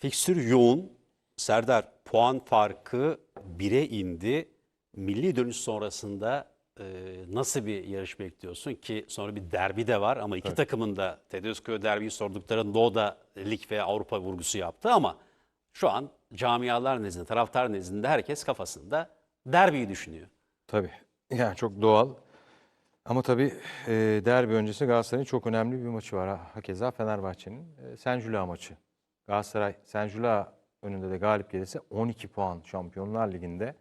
Fikstür yoğun. Serdar puan farkı 1'e indi. Milli dönüş sonrasında e, nasıl bir yarış bekliyorsun ki sonra bir derbi de var ama iki takımın da Tedesco derbiyi sorduklarında o da lig ve Avrupa vurgusu yaptı ama şu an camialar nezdinde, taraftar nezdinde herkes kafasında derbiyi düşünüyor. Tabii. Yani çok doğal. Ama tabii e, derbi öncesi Galatasaray'ın çok önemli bir maçı var. Ha- Hakeza Fenerbahçe'nin e, Senjula maçı. Galatasaray Senjula önünde de galip gelirse 12 puan Şampiyonlar Ligi'nde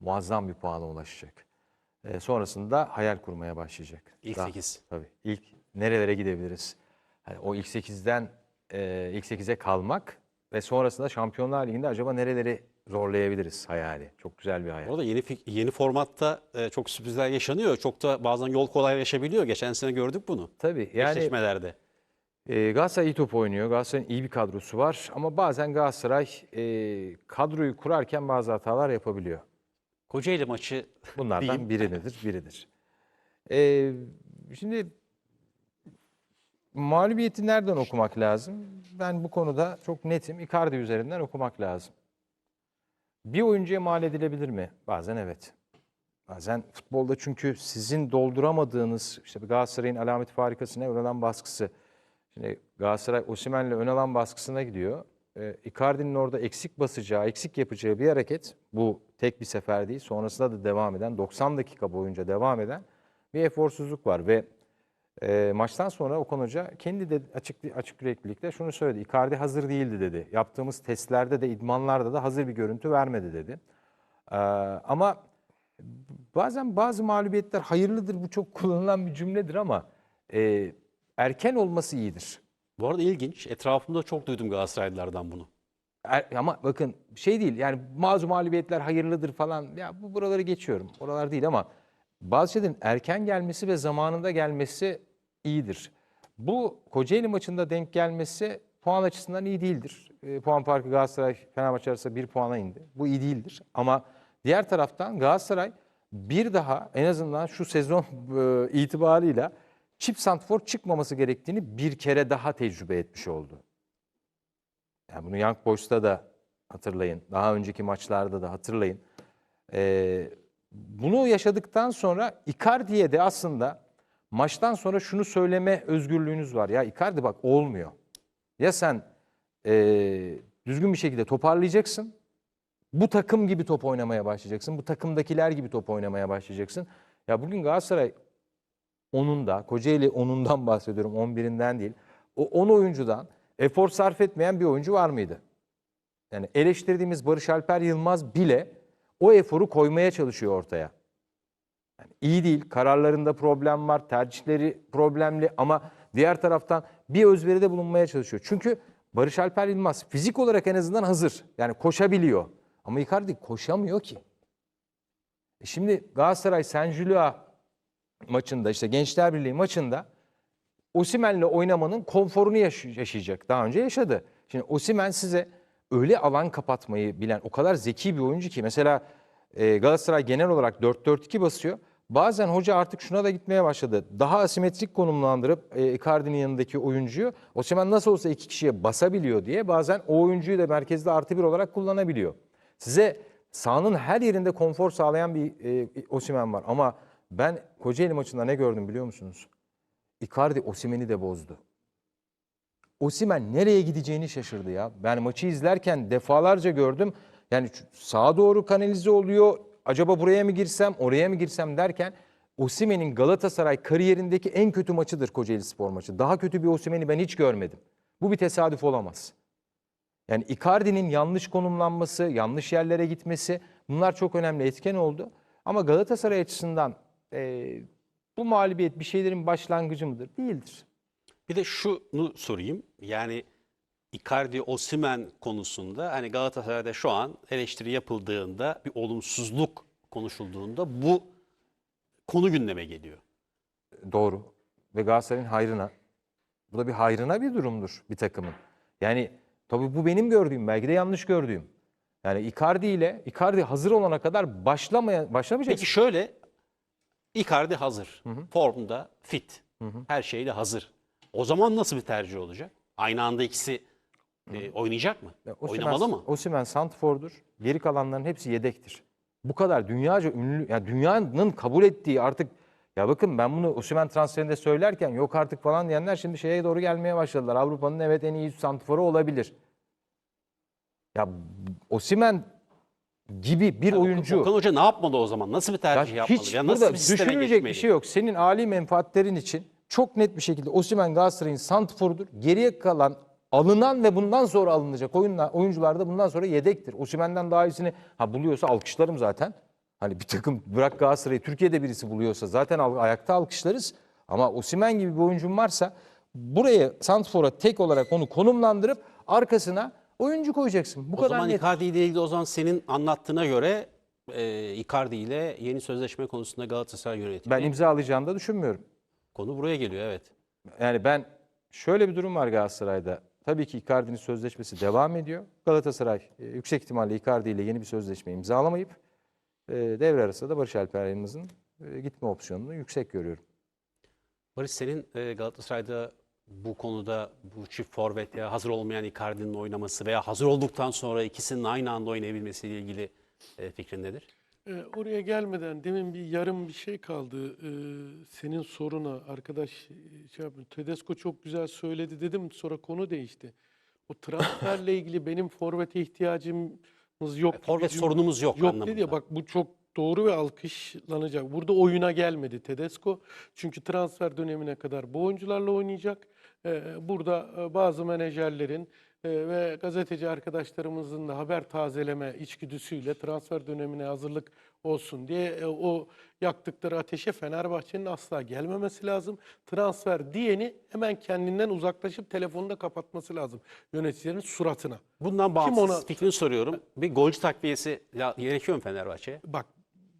muazzam bir puana ulaşacak. E, sonrasında hayal kurmaya başlayacak. İlk Daha- sekiz. Tabii. İlk nerelere gidebiliriz? Hani o ilk 8'den e, ilk 8'e kalmak ve sonrasında Şampiyonlar Ligi'nde acaba nereleri zorlayabiliriz hayali. Çok güzel bir hayal. Orada yeni yeni formatta e, çok sürprizler yaşanıyor. Çok da bazen yol kolaylaşabiliyor. Geçen sene gördük bunu. Tabii yani Eşleşmelerde. E, Galatasaray iyi top oynuyor. Galatasaray'ın iyi bir kadrosu var ama bazen Galatasaray e, kadroyu kurarken bazı hatalar yapabiliyor. Kocaeli maçı Bunlardan Diyeyim. biri nedir? Biridir. E, şimdi mağlubiyeti nereden okumak lazım? Ben bu konuda çok netim. Icardi üzerinden okumak lazım. Bir oyuncuya mal edilebilir mi? Bazen evet. Bazen futbolda çünkü sizin dolduramadığınız işte Galatasaray'ın alameti farikasına alan baskısı. Şimdi Galatasaray Osimhen'le ön alan baskısına gidiyor. Ee, Icardi'nin orada eksik basacağı, eksik yapacağı bir hareket. Bu tek bir sefer değil. Sonrasında da devam eden, 90 dakika boyunca devam eden bir eforsuzluk var ve e, maçtan sonra Okan Hoca kendi de açık açık yüreklilikle şunu söyledi. Icardi hazır değildi dedi. Yaptığımız testlerde de idmanlarda da hazır bir görüntü vermedi dedi. Ee, ama bazen bazı mağlubiyetler hayırlıdır. Bu çok kullanılan bir cümledir ama e, erken olması iyidir. bu arada ilginç. Etrafımda çok duydum Galatasaraylılardan bunu. Er- ama bakın şey değil yani bazı mağlubiyetler hayırlıdır falan. Ya bu buraları geçiyorum. Oralar değil ama bazı şeylerin erken gelmesi ve zamanında gelmesi iyidir. Bu Kocaeli maçında denk gelmesi puan açısından iyi değildir. E, puan farkı Galatasaray Fenerbahçe arasında bir puana indi. Bu iyi değildir. Ama diğer taraftan Galatasaray bir daha en azından şu sezon e, itibarıyla çift santfor çıkmaması gerektiğini bir kere daha tecrübe etmiş oldu. Yani bunu Young Boys'ta da hatırlayın. Daha önceki maçlarda da hatırlayın. Ee, bunu yaşadıktan sonra Icardi'ye de aslında maçtan sonra şunu söyleme özgürlüğünüz var. Ya Icardi bak olmuyor. Ya sen ee, düzgün bir şekilde toparlayacaksın. Bu takım gibi top oynamaya başlayacaksın. Bu takımdakiler gibi top oynamaya başlayacaksın. Ya bugün Galatasaray onun da Kocaeli onundan bahsediyorum 11'inden değil. O 10 oyuncudan efor sarf etmeyen bir oyuncu var mıydı? Yani eleştirdiğimiz Barış Alper Yılmaz bile o eforu koymaya çalışıyor ortaya. Yani iyi değil, kararlarında problem var, tercihleri problemli ama diğer taraftan bir özveride bulunmaya çalışıyor. Çünkü Barış Alper Yılmaz fizik olarak en azından hazır. Yani koşabiliyor. Ama Icardi koşamıyor ki. E şimdi Galatasaray San Julio maçında işte Gençler Birliği maçında Osimen'le oynamanın konforunu yaş- yaşayacak. Daha önce yaşadı. Şimdi Osimen size öyle alan kapatmayı bilen o kadar zeki bir oyuncu ki mesela e, Galatasaray genel olarak 4-4-2 basıyor. Bazen hoca artık şuna da gitmeye başladı. Daha asimetrik konumlandırıp e, Icardi'nin yanındaki oyuncuyu Osimhen nasıl olsa iki kişiye basabiliyor diye bazen o oyuncuyu da merkezde artı bir olarak kullanabiliyor. Size sahanın her yerinde konfor sağlayan bir e, Osimhen var ama ben Kocaeli maçında ne gördüm biliyor musunuz? Icardi Osimhen'i de bozdu. Osimhen nereye gideceğini şaşırdı ya. Ben maçı izlerken defalarca gördüm. Yani sağa doğru kanalize oluyor. Acaba buraya mı girsem, oraya mı girsem derken Osimhen'in Galatasaray kariyerindeki en kötü maçıdır Kocaeli Spor maçı. Daha kötü bir Osimhen'i ben hiç görmedim. Bu bir tesadüf olamaz. Yani Icardi'nin yanlış konumlanması, yanlış yerlere gitmesi bunlar çok önemli etken oldu. Ama Galatasaray açısından eee, bu mağlubiyet bir şeylerin başlangıcı mıdır? Değildir. Bir de şunu sorayım. Yani Icardi Osimhen konusunda hani Galatasaray'da şu an eleştiri yapıldığında bir olumsuzluk konuşulduğunda bu konu gündeme geliyor. Doğru. Ve Galatasaray'ın hayrına. Bu da bir hayrına bir durumdur bir takımın. Yani tabii bu benim gördüğüm, belki de yanlış gördüğüm. Yani Icardi ile Icardi hazır olana kadar başlamaya başlamayacak. Peki şöyle Icardi hazır. Formda, fit. Her şeyle hazır. O zaman nasıl bir tercih olacak? Aynı anda ikisi E, oynayacak mı? Ya Osimhen- Oynamalı mı? Osimhen Santfor'dur. Geri kalanların hepsi yedektir. Bu kadar dünyaca ünlü, yani dünyanın kabul ettiği artık ya bakın ben bunu Osimhen transferinde söylerken yok artık falan diyenler şimdi şeye doğru gelmeye başladılar. Avrupa'nın evet en iyi Santfor'u olabilir. Ya Osimhen gibi bir oyuncu Okan Hoca ne yapmalı o zaman? Nasıl bir ya tercih yapmalı? hiç Ya nasıl burada bir sisteme düşünülecek bir geçmeli? şey yok. Senin âli menfaatlerin için çok net bir şekilde Osimhen Galatasaray'ın Santfor'dur. Geriye kalan alınan ve bundan sonra alınacak oyunlar, oyuncular da bundan sonra yedektir. Osimhen'den daha iyisini ha buluyorsa alkışlarım zaten. Hani bir takım bırak Galatasaray'ı Türkiye'de birisi buluyorsa zaten ayakta alkışlarız. Ama Osimhen gibi bir oyuncun varsa buraya Santfor'a tek olarak onu konumlandırıp arkasına oyuncu koyacaksın. Bu O kadar zaman net. Icardi ile ilgili o zaman senin anlattığına göre e, Icardi ile yeni sözleşme konusunda Galatasaray yönetimi Ben imzalayacağını da düşünmüyorum. konu buraya geliyor evet. Yani ben şöyle bir durum var Galatasaray'da. Tabii ki Icardi'nin sözleşmesi devam ediyor. Galatasaray e, yüksek ihtimalle Icardi ile yeni bir sözleşme imzalamayıp e, devre arasında da Barış Alper Yılmaz'ın e, gitme opsiyonunu yüksek görüyorum. Barış senin e, Galatasaray'da bu konuda bu çift forvet ya hazır olmayan Icardi'nin oynaması veya hazır olduktan sonra ikisinin aynı anda oynayabilmesiyle ilgili e, fikrin nedir? Ee, oraya gelmeden demin bir yarım bir şey kaldı. Ee, senin soruna arkadaş e, şey yapıyor. Tedesco çok güzel söyledi dedim sonra konu değişti. O transferle ilgili benim forvete ihtiyacımız yok. gibi Forvet sorunumuz yok, Yok dedi anlamında. ya bak bu çok doğru ve alkışlanacak. Burada oyuna gelmedi Tedesco. Çünkü transfer dönemine kadar bu oyuncularla oynayacak. Ee, burada e, bazı menajerlerin e, ve gazeteci arkadaşlarımızın da haber tazeleme içgüdüsüyle transfer dönemine hazırlık olsun diye e, o yaktıkları ateşe Fenerbahçe'nin asla gelmemesi lazım. Transfer diyeni hemen kendinden uzaklaşıp telefonunu da kapatması lazım yöneticilerin suratına. Bundan bağımsız ona- fikrini soruyorum. Bir golcü takviyesi gerekiyor mu Fenerbahçe'ye? Bak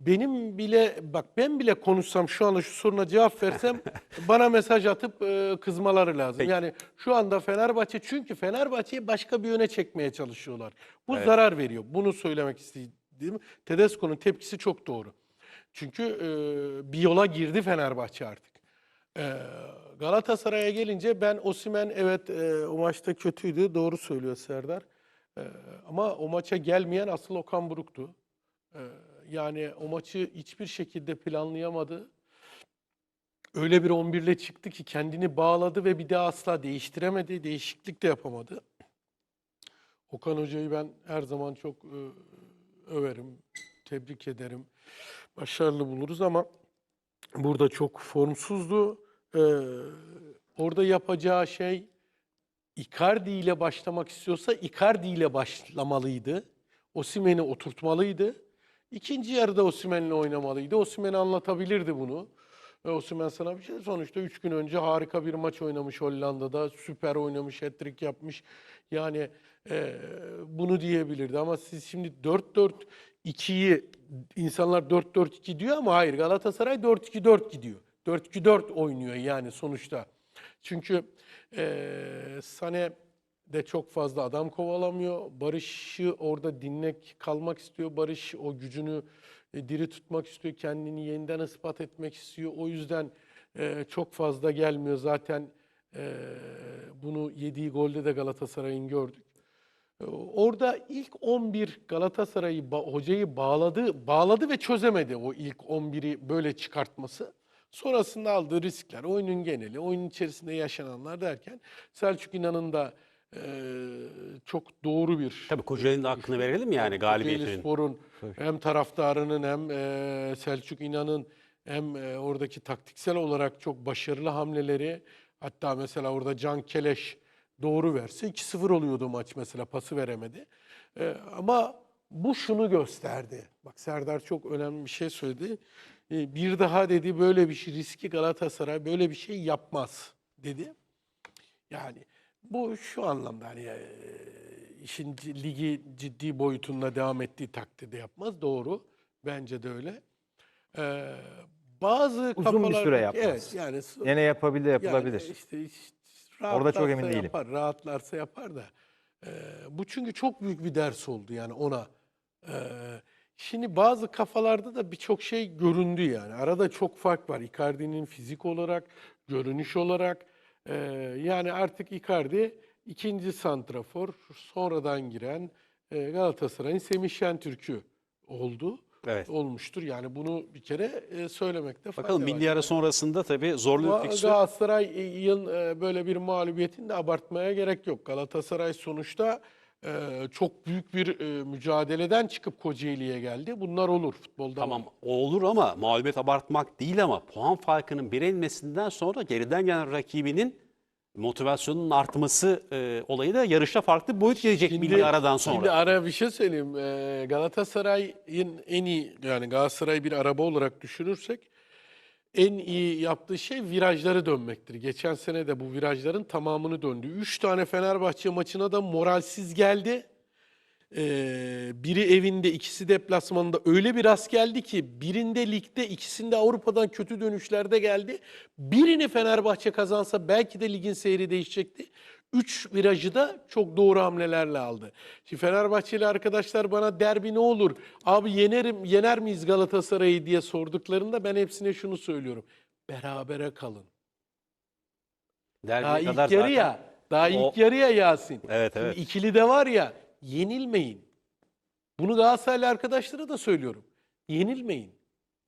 benim bile bak ben bile konuşsam şu anda şu soruna cevap versem bana mesaj atıp e, kızmaları lazım. Peki. Yani şu anda Fenerbahçe çünkü Fenerbahçe'yi başka bir yöne çekmeye çalışıyorlar. Bu zarar veriyor. Bunu söylemek istediğim Tedesco'nun tepkisi çok doğru. Çünkü e, bir yola girdi Fenerbahçe artık. E, Galatasaray'a gelince ben Osimen evet e, o maçta kötüydü. Doğru söylüyor Serdar. E, ama o maça gelmeyen asıl Okan Buruk'tu. Ee, Yani o maçı hiçbir şekilde planlayamadı. Öyle bir 11 ile çıktı ki kendini bağladı ve bir daha asla değiştiremedi. Değişiklik de yapamadı. Okan Hoca'yı ben her zaman çok e, överim, tebrik ederim. Başarılı buluruz ama burada çok formsuzdu. Ee, orada yapacağı şey Icardi ile başlamak istiyorsa Icardi ile başlamalıydı. Osimhen'i oturtmalıydı. İkinci yarıda Osimhen'le oynamalıydı. Osimhen anlatabilirdi bunu. Ve Osimhen sana bir şey sonuçta 3 gün önce harika bir maç oynamış Hollanda'da. Süper oynamış, hat-trick yapmış. Yani e, bunu diyebilirdi ama siz şimdi 4-4-2'yi insanlar 4-4-2 diyor ama hayır Galatasaray 4-2-4 gidiyor. 4-2-4 oynuyor yani sonuçta. Çünkü eee Sane de çok fazla adam kovalamıyor. Barış'ı orada dinlek kalmak istiyor. Barış o gücünü e, diri tutmak istiyor. Kendini yeniden ispat etmek istiyor. O yüzden e, çok fazla gelmiyor. Zaten e, bunu yediği golde de Galatasaray'ın gördük. E, Orada ilk 11 Galatasaray'ı ba- hocayı bağladı, bağladı ve çözemedi o ilk 11'i böyle çıkartması. Sonrasında aldığı riskler, oyunun geneli, oyunun içerisinde yaşananlar derken Selçuk İnan'ın da e, çok doğru bir Tabii Kocaeli'nin de hakkını verelim yani galibiyetinin. Kocaeli Spor'un hem taraftarının hem e, Selçuk İnan'ın hem e, oradaki taktiksel olarak çok başarılı hamleleri hatta mesela orada Can Keleş doğru verse 2-0 oluyordu maç mesela pası veremedi. E, ama bu şunu gösterdi. Bak Serdar çok önemli bir şey söyledi. E, bir daha dedi böyle bir şey riski Galatasaray böyle bir şey yapmaz dedi. Yani bu şu anlamda hani e, işin ligi ciddi boyutunda devam ettiği takdirde yapmaz. Doğru. Bence de öyle. Ee, bazı Uzun bir kafalar- süre yapmaz. Evet yani Yine yapabilir, yapılabilir. yani işte, işte Orada çok emin değilim. Yapar, rahatlarsa yapar da. Ee, bu çünkü çok büyük bir ders oldu yani ona. Ee, şimdi bazı kafalarda da birçok şey göründü yani. Arada çok fark var. Icardi'nin fizik olarak, görünüş olarak. Ee, yani artık Icardi ikinci santrafor sonradan giren e, Galatasaray'ın Semih Şentürk'ü oldu. Evet. Olmuştur. Yani bunu bir kere e, söylemekte fayda Bakalım milli ara sonrasında tabii zorlu bir fikstür. Galatasaray'ın e, böyle bir mağlubiyetini de abartmaya gerek yok. Galatasaray sonuçta e, çok büyük bir e, mücadeleden çıkıp Kocaeli'ye geldi. Bunlar olur futbolda. Tamam o olur ama mağlubiyet abartmak değil ama puan farkının bire inmesinden sonra geriden gelen rakibinin motivasyonunun artması e, olayı da yarışta farklı bir boyut gelecek milli aradan sonra. Şimdi ara bir şey söyleyeyim. Ee, Galatasaray'ın en iyi yani Galatasaray bir araba olarak düşünürsek en iyi yaptığı şey virajları dönmektir. Geçen sene de bu virajların tamamını döndü. Üç tane Fenerbahçe maçına da moralsiz geldi. Ee, biri evinde, ikisi deplasmanında öyle bir rast geldi ki birinde ligde, ikisinde Avrupa'dan kötü dönüşlerde geldi. Birini Fenerbahçe kazansa belki de ligin seyri değişecekti. Üç virajı da çok doğru hamlelerle aldı. Şimdi Fenerbahçeli arkadaşlar bana derbi ne olur? Abi yenerim, yener miyiz Galatasaray'ı diye sorduklarında ben hepsine şunu söylüyorum. Berabere kalın. Derbiye Daha ilk kadar yarı zaten- ya. Daha O- ilk yarı ya Yasin. Evet, Şimdi evet. ikili de var ya yenilmeyin. Bunu Galatasaraylı arkadaşlara da söylüyorum. Yenilmeyin.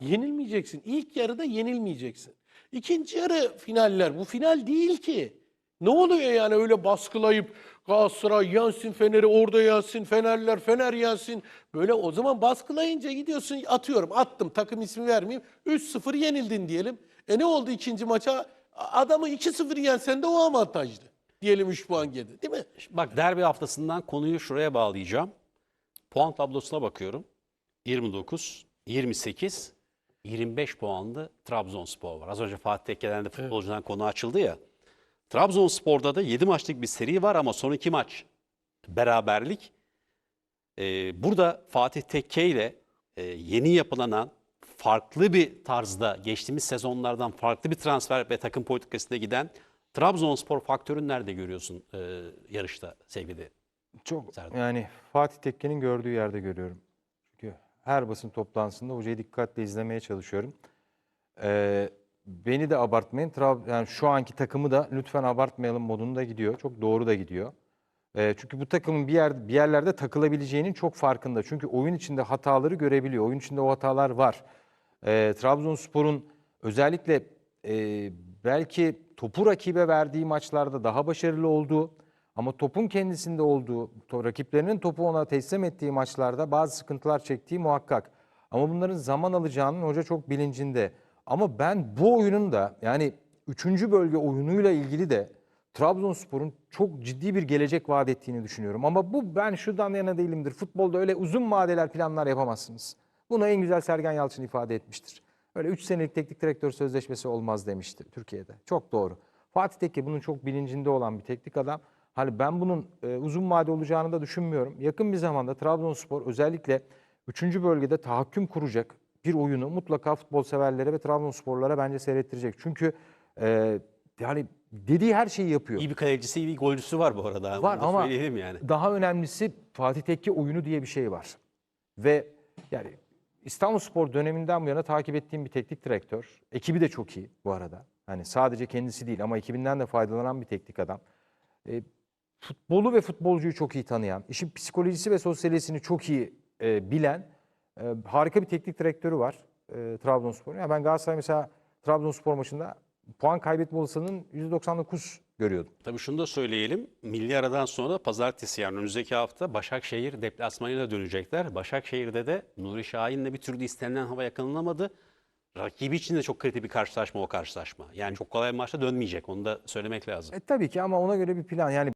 Yenilmeyeceksin. İlk yarıda yenilmeyeceksin. İkinci yarı finaller. Bu final değil ki. Ne oluyor yani öyle baskılayıp Galatasaray yensin Fener'i orada yensin Fenerler Fener yensin. Böyle o zaman baskılayınca gidiyorsun atıyorum attım takım ismi vermeyeyim 3-0 yenildin diyelim. E ne oldu ikinci maça? Adamı 2-0 yensen de o avantajlı. Diyelim 3 puan geride değil mi? Bak derbi haftasından konuyu şuraya bağlayacağım. Puan tablosuna bakıyorum. 29, 28, 25 puanlı Trabzonspor var. Az önce Fatih Tekke'den de futbolcudan konu açıldı ya. Trabzonspor'da da 7 maçlık bir seri var ama son 2 maç beraberlik. Ee, burada Fatih Tekke ile e, yeni yapılanan farklı bir tarzda geçtiğimiz sezonlardan farklı bir transfer ve takım politikasına giden Trabzonspor faktörünü nerede görüyorsun e, yarışta sevgili? Çok Serdar. yani Fatih Tekke'nin gördüğü yerde görüyorum. Çünkü her basın toplantısında hocayı dikkatle izlemeye çalışıyorum. Ee, beni de abartmayın. Trab yani şu anki takımı da lütfen abartmayalım modunda gidiyor. Çok doğru da gidiyor. Ee, çünkü bu takımın bir yer bir yerlerde takılabileceğinin çok farkında. Çünkü oyun içinde hataları görebiliyor. Oyun içinde o hatalar var. Ee, Trabzonspor'un özellikle e, belki topu rakibe verdiği maçlarda daha başarılı olduğu ama topun kendisinde olduğu, to- rakiplerinin topu ona teslim ettiği maçlarda bazı sıkıntılar çektiği muhakkak. Ama bunların zaman alacağının hoca çok bilincinde. Ama ben bu oyunun da yani 3. bölge oyunuyla ilgili de Trabzonspor'un çok ciddi bir gelecek vaat ettiğini düşünüyorum. Ama bu ben şuradan yana değilimdir. Futbolda öyle uzun vadeler planlar yapamazsınız. Bunu en güzel Sergen Yalçın ifade etmiştir. Öyle 3 senelik teknik direktör sözleşmesi olmaz demişti Türkiye'de. Çok doğru. Fatih Tekke bunun çok bilincinde olan bir teknik adam. Hani ben bunun e, uzun vade olacağını da düşünmüyorum. Yakın bir zamanda Trabzonspor özellikle 3. bölgede tahakküm kuracak bir oyunu mutlaka futbol severlere ve Trabzonsporlara bence seyrettirecek. Çünkü e, yani dediği her şeyi yapıyor. İyi bir kalecisi, iyi bir golcüsü var bu arada. Var ama yani. daha önemlisi Fatih Tekke oyunu diye bir şey var. Ve yani İstanbulspor döneminden bu yana takip ettiğim bir teknik direktör. Ekibi de çok iyi bu arada. Hani sadece kendisi değil ama ekibinden de faydalanan bir teknik adam. E, futbolu ve futbolcuyu çok iyi tanıyan, işin psikolojisi ve sosyalistini çok iyi e, bilen e, harika bir teknik direktörü var e, Trabzonspor'un. Yani ben Galatasaray mesela Trabzonspor maçında puan kaybetme olasılığının %99 görüyordum. Tabii şunu da söyleyelim. Milli aradan sonra pazartesi yani önümüzdeki hafta Başakşehir deplasmanıyla dönecekler. Başakşehir'de de Nuri Şahin'le bir türlü istenilen hava yakalanamadı. Rakibi için de çok kritik bir karşılaşma o karşılaşma. Yani çok kolay bir maçta dönmeyecek. Onu da söylemek lazım. E tabii ki ama ona göre bir plan. Yani